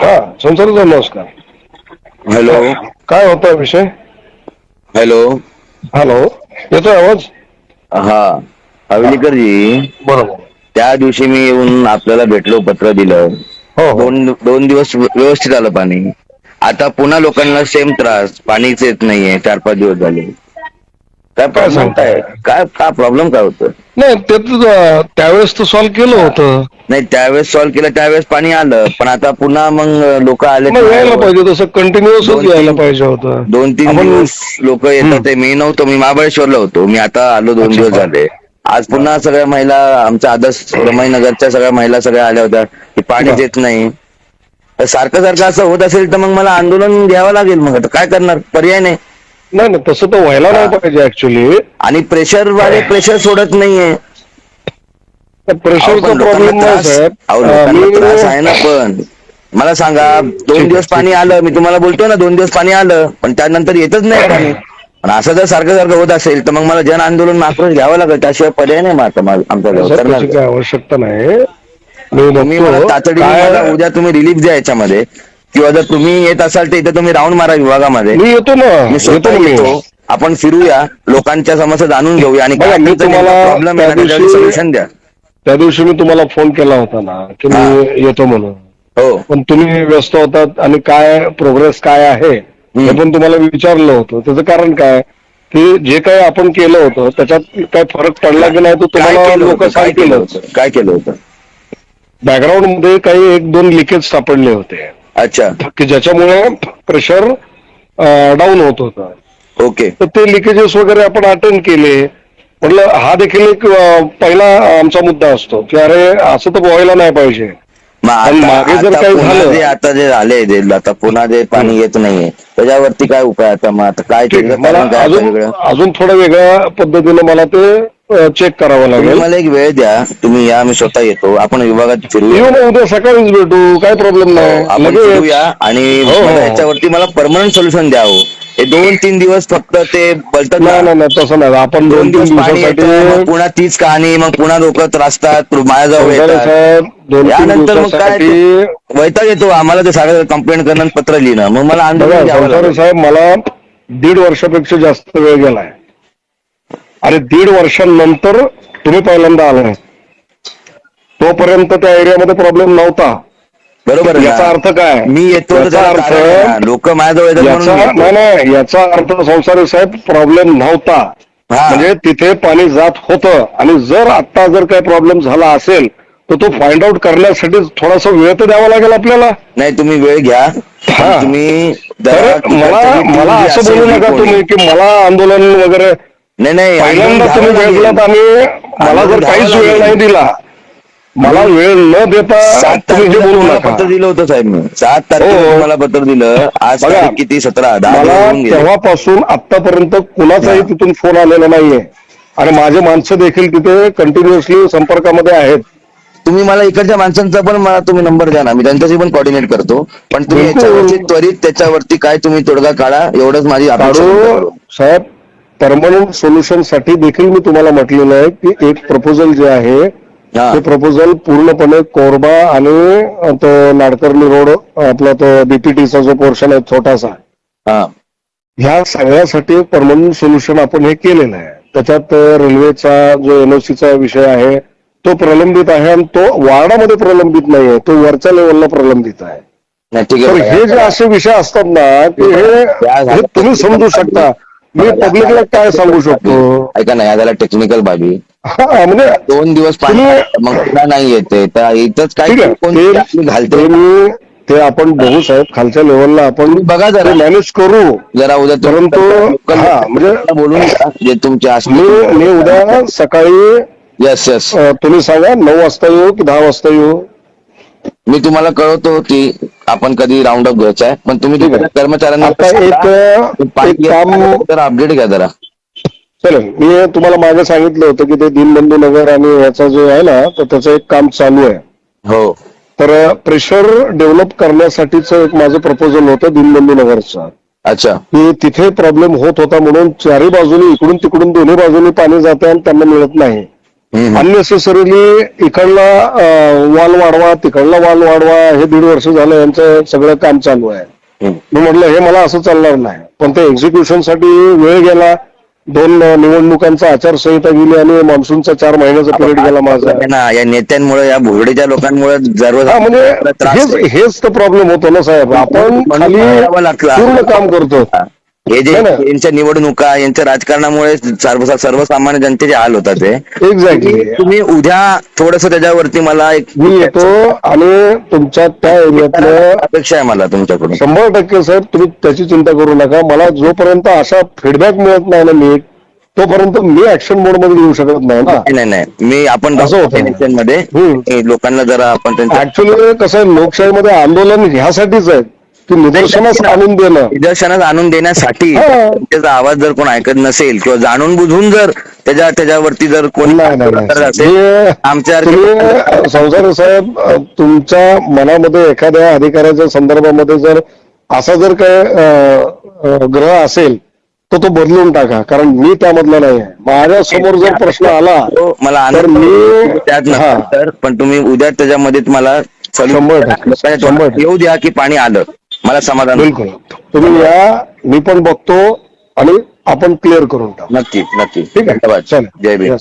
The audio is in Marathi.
हा संसार साहेब नमस्कार. हॅलो. काय होता विषय हॅलो. हॅलो येतोय आवाज? हा हवेलीकरजी बरोबर. त्या दिवशी मी येऊन आपल्याला भेटलो पत्र दिलं. हो हो. दोन दोन दिवस व्यवस्थित आलं पाणी. आता पुन्हा लोकांना सेम त्रास पाणीच येत नाहीये चार पाच दिवस झाले. काय प्रॉब्लेम सांगताय? काय काय काय प्रॉब्लेम काय होतं? नाही ते तर त्यावेळेस तर सॉल्व्ह केलं होतं. नाही त्यावेळेस सॉल्व्ह केलं त्यावेळेस पाणी आलं. पण आता पुन्हा मग लोक आले मग यायला पाहिजे तसं कंटिन्युअसच तीन- यायला पाहिजे होतं. दोन तीन आपण- दिवस लोक येतात ते. मी नव्हतो मी महाबळेश्वरला होतो. मी आता आलो दोन. दिवस झाले. आज पुन्हा सगळ्या महिला आमच्या आदर्श रमाईनगरच्या सगळ्या महिला सगळ्या आल्या होत्या. की बरं. येत नाही. तर सारखं सारखं असं होत असेल तर मग मला आंदोलन घ्यावं लागेल. मग आता काय करणार? पर्याय नाही. नाही नाही तसं तर व्हायला नाही पाहिजे ऍक्च्युली आणि प्रेशर वाले प्रेशर सोडत नाहीये. प्रेशरचा प्रॉब्लेम नाही साहेब त्रास आहे ना पण. मला सांगा दोन दिवस पाणी आलं मी तुम्हाला बोलतो ना दोन दिवस पाणी आलं पण त्यानंतर येतच नाही पाणी. पण असं जर सारखं सारखं होत असेल तर मग मला जन आंदोलन आक्रोश घ्यावं लागेल त्याशिवाय पर्याय नाही मग आता मा- आमच्या आवश्यकता नाही. मी तुम्ही मला तातडीने उद्या तुम्ही रिलीफ द्या याच्यामध्ये. किंवा जर तुम्ही येत असाल तर इथे तुम्ही राऊंड मारा विभागामध्ये. मी येतो ना मी येतो स्वतः मी. येतो. आपण फिरूया. लोकांच्या समस्या जाणून घेऊया आणि बघा, मी तुम्हाला प्रॉब्लेम त्या आहे दिवशी- सोल्युशन द्या. त्या दिवशी मी तुम्हाला फोन केला होता ना की मी येतो म्हणून. हो. पण तुम्ही व्यस्त होतात आणि काय प्रोग्रेस काय आहे हे पण तुम्हाला विचारलं होतं. त्याचं कारण काय? की जे काही आपण केलं होतं त्याच्यात काय फरक पडला की नाही तो काय तुम्हाला केलं लोक होतं? काय केलं सांगतील होतं? काय केलं होतं? बॅकग्राऊंडमध्ये काही एक दोन लिकेज सापडले होते. अच्छा. की ज्याच्यामुळे प्रेशर डाऊन होत होतं. ओके. तर ते लिकेजेस वगैरे आपण अटेंड केले. म्हटलं हा देखील एक पहिला आमचा मुद्दा असतो की अरे असं तर व्हायला नाही पाहिजे. मग आणि आता मागे जर आता काही पुन्हा झालं- जे आता जे झाले जे आता पुन्हा जे पाणी येत नाहीये त्याच्यावरती काय उपाय आता? मग आता काय ठीक आहे. त्याचं मला कारण काय आता अजून वेगळं अजून थोड्या वेगळ्या पद्धतीने मला ते चेक करावं तुम्ही लागेल. मला एक वेळ द्या. तुम्ही या मी स्वतः येतो. आपण विभागात फिरूया. येऊ उद्या सकाळीच भेटू. काय प्रॉब्लेम हो, आपण नाही लगेच. फिरूया आणि हो, हो. मला याच्यावरती मला परमनंट सोल्युशन द्यावं हे. दोन तीन दिवस फक्त ते बोलतात ना नाही नाही तसं नाही. आपण दोन दिवस पाणी येतं मग दिवसासाठी पुन्हा तीच कहाणी मग पुन्हा लोक त्रासतात माझ्याजवळ संसारे येतात. साहेब दोन तीन यानंतर मग काय दिवसासाठी वैताग येतो आम्हाला ते सगळं कंप्लेंट करणं आणि पत्र लिहिणं. मग मला आंदोलन बघा संसारे लागेल. साहेब मला दीड वर्षापेक्षा जास्त वेळ गेलाय. आणि दीड वर्षांनंतर तुम्ही पहिल्यांदा आलाय. तोपर्यंत त्या एरियामध्ये प्रॉब्लेम नव्हता. बरोबर याचा? अर्थ काय? मी येतो याचा अर्थ. लोक माझ्याजवळ नाही. नाही याचा अर्थ संसारी साहेब प्रॉब्लेम नव्हता. म्हणजे तिथे पाणी जात होतं. आणि जर आता जर काही प्रॉब्लेम झाला असेल तर तो फाइंड आउट करण्यासाठी थोडासा वेळ तर द्यावा लागेल आपल्याला. नाही तुम्ही वेळ घ्या. तुम्ही मला मला असं बोलू नका तुम्ही की मला आंदोलन वगैरे नाही नाही पहिल्यांदा तुम्ही भेटलात. आणि मला जर काहीच वेळ. नाही दिला मला वेळ न देता सात तारखेला तुम्हाला पत्र दिलं होतं साहेब मी सात तारखेला हो. तुम्हाला पत्र दिलं आज बघा, तारीख किती सतरा दहा मला दिवस होऊन गेले. तेव्हापासून आतापर्यंत कुणाचाही हा. तिथून फोन आलेला नाहीये आणि माझे माणसं देखील तिथे कंटिन्युअसली संपर्कामध्ये आहेत तुम्ही मला इकडच्या माणसांचा पण मला तुम्ही नंबर द्या ना मी त्यांच्याशी पण कॉर्डिनेट करतो पण तुम्ही बिलकुल. याच्यावरती त्वरित त्याच्यावरती काय तुम्ही तोडगा काढा एवढंच माझी अपेक्षा काढू आहे. साहेब परमनंट सोल्युशनसाठी देखील मी तुम्हाला म्हटलेलं आहे की एक प्रपोजल जे आहे. ते प्रपोजल पूर्णपणे कोरबा आणि तो नाडकर्णी रोड आपला तो बीपीटीचा जो पोर्शन आहे छोटासा. हा. ह्या सगळ्यासाठी परमनंट सोल्युशन आपण हे केलेलं आहे. त्याच्यात रेल्वेचा जो एनओसीचा विषय आहे तो प्रलंबित आहे आणि तो वार्डामध्ये प्रलंबित नाही आहे तो वरच्या लेवलला प्रलंबित आहे. तर हे जे असे विषय असतात ना की हे हे तुम्ही समजू शकता. मी पब्लिकला काय सांगू शकतो? ऐका ना या झाल्या टेक्निकल बाबी. हा म्हणजे दोन दिवस पाणी मग नाही येते. तर इथंच काय घालते? ते मी ते आपण बघू साहेब खालच्या लेवलला आपण बघा जरा. मॅनेज करू. जरा उद्या परंतु हा म्हणजे बोलून जे तुमचे मी असतील. मी उद्या सकाळी येस येस तुम्ही सांगा नऊ वाजता येऊ की दहा वाजता येऊ? मी तुम्हाला कळवतो की आपण कधी राऊंड अप घ्यायचा आहे पण तुम्ही कर्मचाऱ्यांना आता एक काम तर अपडेट घ्या जरा. चालेल. मी तुम्हाला मागे सांगितलं होतं की ते दीनबंधू नगर आणि याचा जो आहे ना तर त्याचं एक काम चालू आहे. हो. तर प्रेशर डेव्हलप करण्यासाठीच एक माझं प्रपोजल होतं दीनबंधू नगरचं. अच्छा. की तिथे प्रॉब्लेम होत होता म्हणून चारही बाजूनी इकडून तिकडून दोन्ही बाजूनी पाणी जाते आणि त्यांना मिळत नाही. अननेसेसरीली इकडला वाल वाढवा तिकडला वाल वाढवा हे दीड वर्ष झालं यांचं सगळं काम चालू आहे. मी म्हटलं हे मला असं चालणार नाही. पण ते एक्झिक्युशनसाठी वेळ गेला. दोन निवडणुकांचा आचारसंहिता गेली आणि मान्सूनचा चार महिन्याचा पिरियड गेला माझा. ना या नेत्यांमुळे या भोगडीच्या लोकांमुळे सर्व म्हणजे हेच तर प्रॉब्लेम होतो ना साहेब. आपण खाली. पूर्ण काम करतो. हे जे ना. यांच्या निवडणुका यांच्या राजकारणामुळे सर्व सर्वसामान्य जनतेचे हाल होतात ते एक्झॅक्टली तुम्ही उद्या थोडस त्याच्यावरती मला एक मी येतो आणि तुमच्या त्या एरियातलं अपेक्षा आहे मला तुमच्याकडून. शंभर टक्के साहेब तुम्ही त्याची चिंता करू नका. मला जोपर्यंत असा फीडबॅक मिळत नाही ना नीट तोपर्यंत मी ऍक्शन मोडमध्ये येऊ शकत नाही ना. नाही नाही मी आपण मध्ये. हे लोकांना जरा आपण त्यांच्या ऍक्च्युली कसं लोकशाहीमध्ये आंदोलन ह्यासाठीच आहे. की निदर्शनास आणून देणं निदर्शनास आणून देण्यासाठी हा. त्याचा आवाज जर कोण ऐकत नसेल किंवा जाणून बुजून जर त्याच्या त्याच्यावरती जर कोणी हे आमच्या संसार साहेब तुमच्या मनामध्ये एखाद्या अधिकाऱ्याच्या संदर्भामध्ये जर असा जर काय ग्रह असेल तर तो बदलून टाका कारण मी त्यामधला नाही आहे माझ्यासमोर जर प्रश्न आला तो मला तर मी त्यात हा. पण तुम्ही उद्या त्याच्यामध्ये मला. येऊ द्या की पाणी आलं मला समाधान बिलकुल. तुम्ही या मी पण बघतो आणि आपण क्लिअर करून टाकू. नक्की नक्की. ठीक आहे. धन्यवाद. चल. जय भीम.